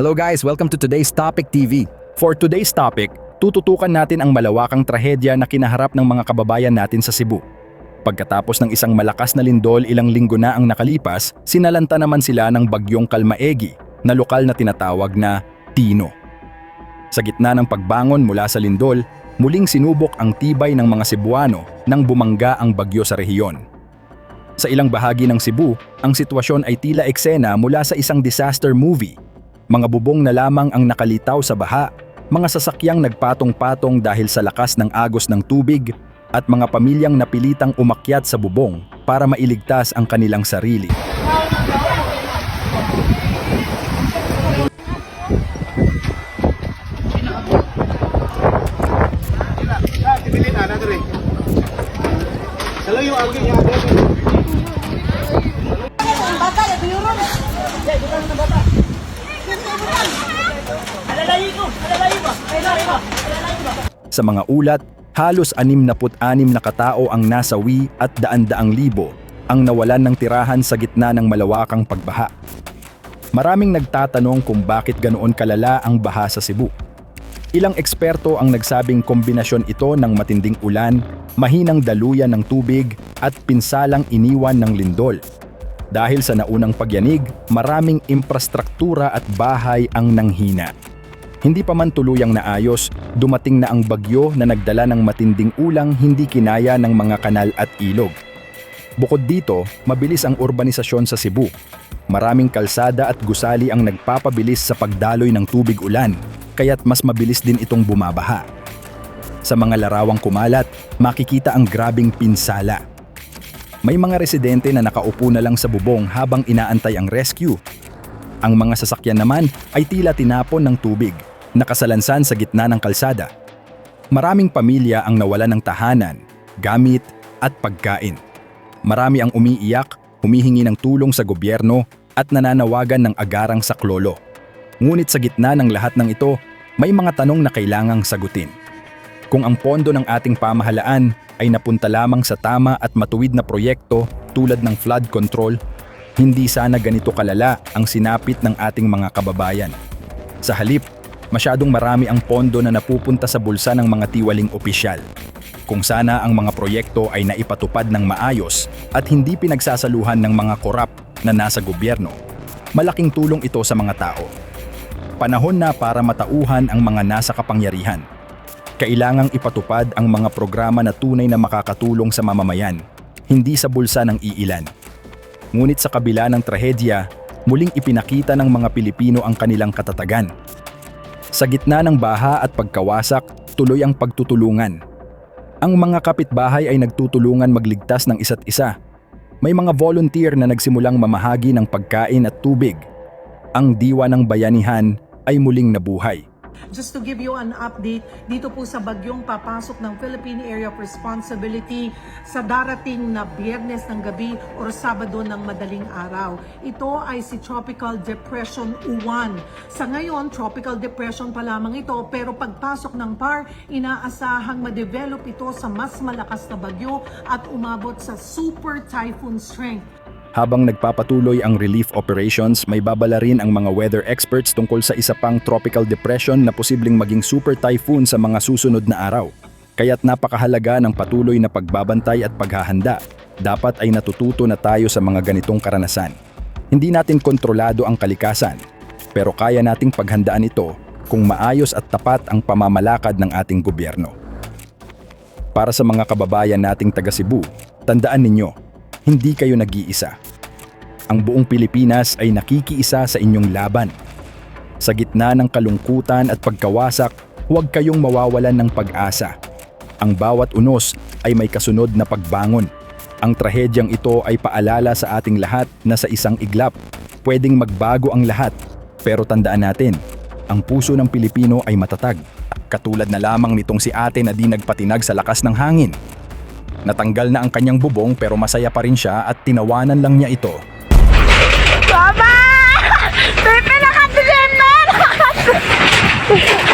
Hello guys, welcome to today's Topic TV. For today's topic, tututukan natin ang malawakang trahedya na kinaharap ng mga kababayan natin sa Cebu. Pagkatapos ng isang malakas na lindol ilang linggo na ang nakalipas, sinalanta naman sila ng bagyong Kalmaegi na lokal na tinatawag na Tino. Sa gitna ng pagbangon mula sa lindol, muling sinubok ang tibay ng mga Cebuano nang bumangga ang bagyo sa rehiyon. Sa ilang bahagi ng Cebu, ang sitwasyon ay tila eksena mula sa isang disaster movie. Mga bubong na lamang ang nakalitaw sa baha, mga sasakyang nagpatong-patong dahil sa lakas ng agos ng tubig, at mga pamilyang napilitang umakyat sa bubong para mailigtas ang kanilang sarili. Salo yung yung Sa mga ulat, halos 66 na katao ang nasawi at daan-daang libo ang nawalan ng tirahan sa gitna ng malawakang pagbaha. Maraming nagtatanong kung bakit ganoon kalala ang baha sa Cebu. Ilang eksperto ang nagsabing kombinasyon ito ng matinding ulan, mahinang daluyan ng tubig at pinsalang iniwan ng lindol. Dahil sa naunang pagyanig, maraming infrastruktura at bahay ang nanghina. Hindi pa man tuluyang naayos, dumating na ang bagyo na nagdala ng matinding ulang hindi kinaya ng mga kanal at ilog. Bukod dito, mabilis ang urbanisasyon sa Cebu. Maraming kalsada at gusali ang nagpapabilis sa pagdaloy ng tubig ulan, kaya't mas mabilis din itong bumabaha. Sa mga larawang kumalat, makikita ang grabing pinsala. May mga residente na nakaupo na lang sa bubong habang inaantay ang rescue. Ang mga sasakyan naman ay tila tinapon ng tubig, nakasalansan sa gitna ng kalsada. Maraming pamilya ang nawalan ng tahanan, gamit at pagkain. Marami ang umiiyak, humihingi ng tulong sa gobyerno at nananawagan ng agarang saklolo. Ngunit sa gitna ng lahat ng ito, may mga tanong na kailangang sagutin. Kung ang pondo ng ating pamahalaan ay napunta lamang sa tama at matuwid na proyekto tulad ng flood control, hindi sana ganito kalala ang sinapit ng ating mga kababayan. Sa halip, masyadong marami ang pondo na napupunta sa bulsa ng mga tiwaling opisyal. Kung sana ang mga proyekto ay naipatupad ng maayos at hindi pinagsasaluhan ng mga korap na nasa gobyerno, malaking tulong ito sa mga tao. Panahon na para matauhan ang mga nasa kapangyarihan. Kailangang ipatupad ang mga programa na tunay na makakatulong sa mamamayan, hindi sa bulsa ng iilan. Ngunit sa kabila ng trahedya, muling ipinakita ng mga Pilipino ang kanilang katatagan. Sa gitna ng baha at pagkawasak, tuloy ang pagtutulungan. Ang mga kapitbahay ay nagtutulungan magligtas ng isa't isa. May mga volunteer na nagsimulang mamahagi ng pagkain at tubig. Ang diwa ng bayanihan ay muling nabuhay. Just to give you an update, dito po sa bagyong papasok ng Philippine Area of Responsibility sa darating na biyernes ng gabi o sabado ng madaling araw. Ito ay si Tropical Depression Uwan. Sa ngayon, Tropical Depression pa lamang ito pero pagpasok ng PAR, inaasahang ma-develop ito sa mas malakas na bagyo at umabot sa Super Typhoon strength. Habang nagpapatuloy ang relief operations, may babala rin ang mga weather experts tungkol sa isa pang tropical depression na posibleng maging super typhoon sa mga susunod na araw. Kaya't napakahalaga ng patuloy na pagbabantay at paghahanda. Dapat ay natututo na tayo sa mga ganitong karanasan. Hindi natin kontrolado ang kalikasan, pero kaya nating paghandaan ito kung maayos at tapat ang pamamalakad ng ating gobyerno. Para sa mga kababayan nating taga Cebu, tandaan ninyo, hindi kayo nag-iisa. Ang buong Pilipinas ay nakikiisa sa inyong laban. Sa gitna ng kalungkutan at pagkawasak, huwag kayong mawawalan ng pag-asa. Ang bawat unos ay may kasunod na pagbangon. Ang trahedyang ito ay paalala sa ating lahat na sa isang iglap, pwedeng magbago ang lahat. Pero tandaan natin, ang puso ng Pilipino ay matatag. Katulad na lamang nitong si ate na di nagpatinag sa lakas ng hangin. Natanggal na ang kanyang bubong pero masaya pa rin siya at tinawanan lang niya ito. Mama! Pepe, nakatilim na!